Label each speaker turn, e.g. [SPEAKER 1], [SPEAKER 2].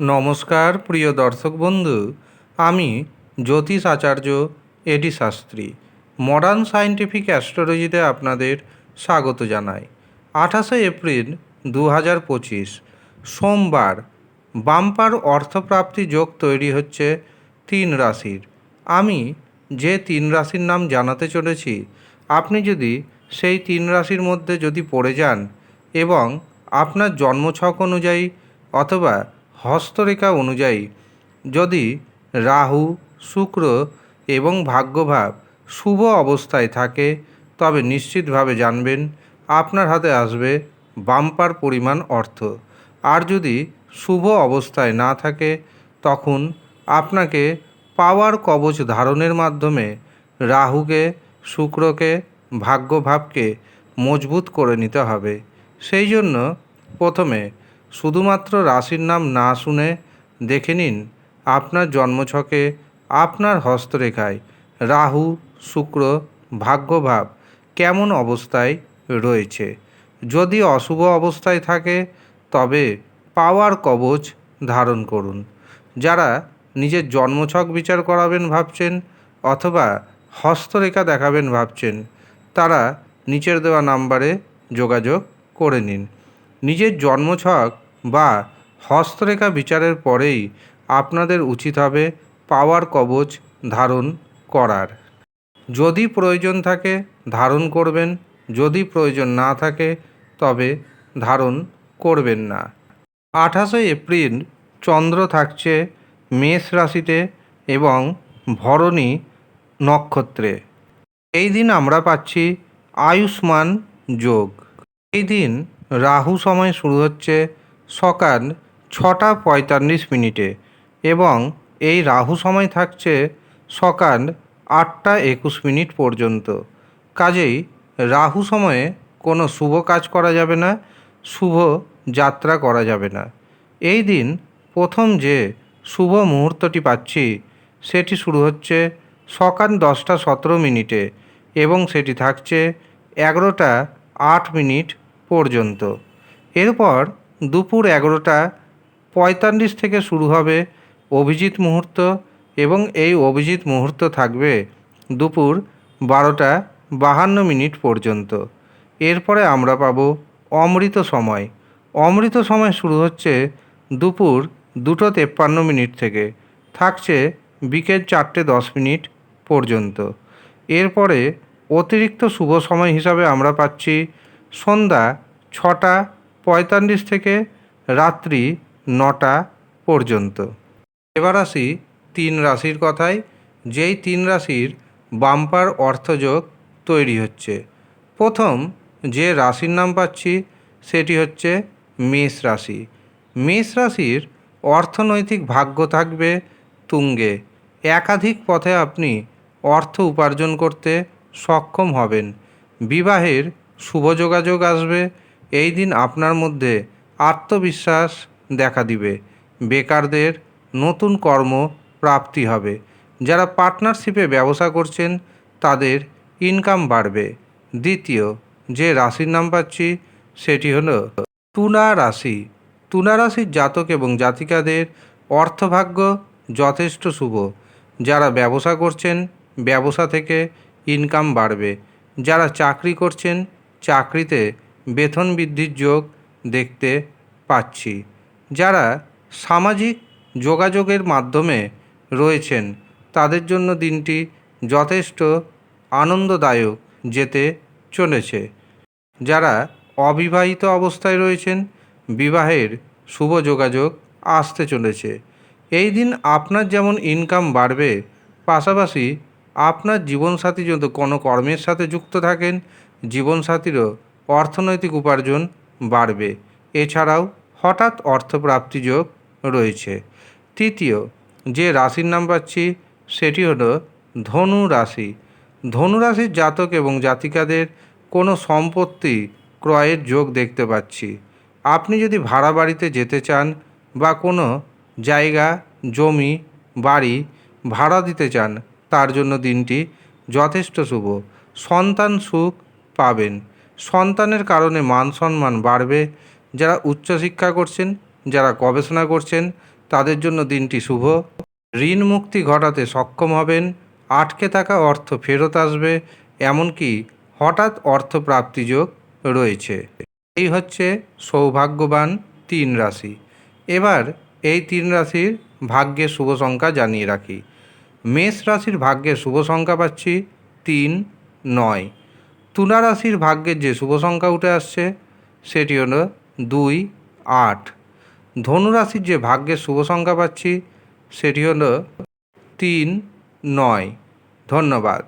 [SPEAKER 1] নমস্কার, প্রিয় দর্শক বন্ধু। আমি জ্যোতিষ আচার্য A D Shastri. Modern scientific অ্যাস্ট্রোলজিতে আপনাদের স্বাগত জানাই। আঠাশে এপ্রিল দু হাজার পঁচিশ, সোমবার। বাম্পার অর্থপ্রাপ্তি যোগ তৈরি হচ্ছে তিন রাশির। আমি যে তিন রাশির নাম জানাতে চলেছি, আপনি যদি সেই তিন রাশির মধ্যে যদি পড়ে যান এবং আপনার জন্মছক অনুযায়ী অথবা হস্তরেখা অনুযায়ী যদি রাহু, শুক্র এবং ভাগ্যভাব শুভ অবস্থায় থাকে, তবে নিশ্চিতভাবে জানবেন আপনার হাতে আসবে বাম্পার পরিমাণ অর্থ। আর যদি শুভ অবস্থায় না থাকে, তখন আপনাকে পাওয়ার কবচ ধারণের মাধ্যমে রাহুকে, শুক্রকে, ভাগ্যভাবকে মজবুত করে নিতে হবে। সেই জন্য প্রথমে শুধুমাত্র রাশির নাম না শুনে দেখে নিন আপনার জন্মছকে, আপনার হস্তরেখায় রাহু, শুক্র, ভাগ্যভাব কেমন অবস্থায় রয়েছে। যদি অশুভ অবস্থায় থাকে, তবে পাওয়ার কবচ ধারণ করুন। যারা নিজের জন্মছক বিচার করাবেন ভাবছেন অথবা হস্তরেখা দেখাবেন ভাবছেন, তারা নিচের দেওয়া নাম্বারে যোগাযোগ করে নিন। নিজের জন্মছক বা হস্তরেখা বিচারের পরেই আপনাদের উচিত হবে পাওয়ার কবচ ধারণ করার। যদি প্রয়োজন থাকে ধারণ করবেন, যদি প্রয়োজন না থাকে তবে ধারণ করবেন না। আঠাশে এপ্রিল চন্দ্র থাকছে মেষ রাশিতে এবং ভরণী নক্ষত্রে। এই দিন আমরা পাচ্ছি আয়ুষ্মান যোগ। এই দিন রাহু সময় শুরু হচ্ছে সকাল ছটা পঁয়তাল্লিশ মিনিটে এবং এই রাহু সময় থাকছে সকাল আটটা একুশ মিনিট পর্যন্ত। কাজেই রাহু সময়ে কোনো শুভ কাজ করা যাবে না, শুভ যাত্রা করা যাবে না। এই দিন প্রথম যে শুভ মুহূর্তটি পাচ্ছি, সেটি শুরু হচ্ছে সকাল দশটা সতেরো মিনিটে এবং সেটি থাকছে এগারোটা আট মিনিট পর্যন্ত। এরপর দুপুর এগারোটা পঁয়তাল্লিশ থেকে শুরু হবে অভিজিৎ মুহূর্ত এবং এই অভিজিৎ মুহূর্ত থাকবে দুপুর বারোটা বাহান্ন মিনিট পর্যন্ত। এরপরে আমরা পাবো অমৃত সময়। অমৃত সময় শুরু হচ্ছে দুপুর দুটো তেপ্পান্ন মিনিট থেকে। থাকছে বিকেল চারটে দশ মিনিট পর্যন্ত। এরপরে অতিরিক্ত শুভ সময় হিসাবে আমরা পাচ্ছি সন্ধ্যা ছটা পঁয়তাল্লিশ থেকে রাত্রি নটা পর্যন্ত। এবার আসি তিন রাশির কথায়, যেই তিন রাশির বাম্পার অর্থযোগ তৈরি হচ্ছে। প্রথম যে রাশির নাম পাচ্ছি, সেটি হচ্ছে মেষ রাশি। মেষ রাশির অর্থনৈতিক ভাগ্য থাকবে তুঙ্গে। একাধিক পথে আপনি অর্থ উপার্জন করতে সক্ষম হবেন। বিবাহের শুভ যোগাযোগ আসবে। এই দিন আপনার মধ্যে আত্মবিশ্বাস দেখা দিবে। বেকারদের নতুন কর্ম প্রাপ্তি হবে। যারা পার্টনারশিপে ব্যবসা করছেন, তাদের ইনকাম বাড়বে। দ্বিতীয়, যে রাশির নাম পাচ্ছি, সেটি হলো তুলা রাশি। তুলা রাশির জাতক এবং জাতিকাদের অর্থভাগ্য যথেষ্ট শুভ। যারা ব্যবসা করছেন, ব্যবসা থেকে ইনকাম বাড়বে। যারা চাকরি করছেন চাকরিতে বেতন বৃদ্ধির যোগ দেখতে পাচ্ছি। যারা সামাজিক যোগাযোগের মাধ্যমে রয়েছেন, তাদের জন্য দিনটি যথেষ্ট আনন্দদায়ক যেতে চলেছে। যারা অবিবাহিত অবস্থায় রয়েছেন, বিবাহের শুভ যোগাযোগ আসতে চলেছে। এই দিন আপনার যেমন ইনকাম বাড়বে, পাশাপাশি আপনার জীবনসাথী যদি কোনো কর্মের সাথে যুক্ত থাকেন, জীবনসাথীরও অর্থনৈতিক উপার্জন বাড়বে। এছাড়াও হঠাৎ অর্থপ্রাপ্তি যোগ রয়েছে। তৃতীয়, যে রাশির নাম পাচ্ছি, সেটি হলো ধনু রাশি। ধনু রাশির জাতক এবং জাতিকাদের কোনো সম্পত্তি ক্রয়ের যোগ দেখতে পাচ্ছি। আপনি যদি ভাড়া বাড়িতে যেতে চান বা কোনো জায়গা, জমি, বাড়ি ভাড়া দিতে চান তার জন্য দিনটি যথেষ্ট শুভ। সন্তান সুখ পাবেন। সন্তানের কারণে মান সম্মান বাড়বে। যারা উচ্চশিক্ষা করছেন, যারা গবেষণা করছেন, তাদের জন্য দিনটি শুভ। ঋণ মুক্তি ঘটাতে সক্ষম হবেন। আটকে থাকা অর্থ ফেরত আসবে। এমনকি হঠাৎ অর্থপ্রাপ্তি যোগ রয়েছে। এই হচ্ছে সৌভাগ্যবান তিন রাশি। এবার এই তিন রাশির ভাগ্যের শুভ সংখ্যা জানিয়ে রাখি। মেষ রাশির ভাগ্যের শুভ সংখ্যা পাচ্ছি তিন, নয়। তুলা রাশির ভাগ্যের যে শুভ সংখ্যা উঠে আসছে, সেটি হলো দুই, আট। ধনুরাশির যে ভাগ্যের শুভ সংখ্যা পাচ্ছি, সেটি হলো তিন, নয়। ধন্যবাদ।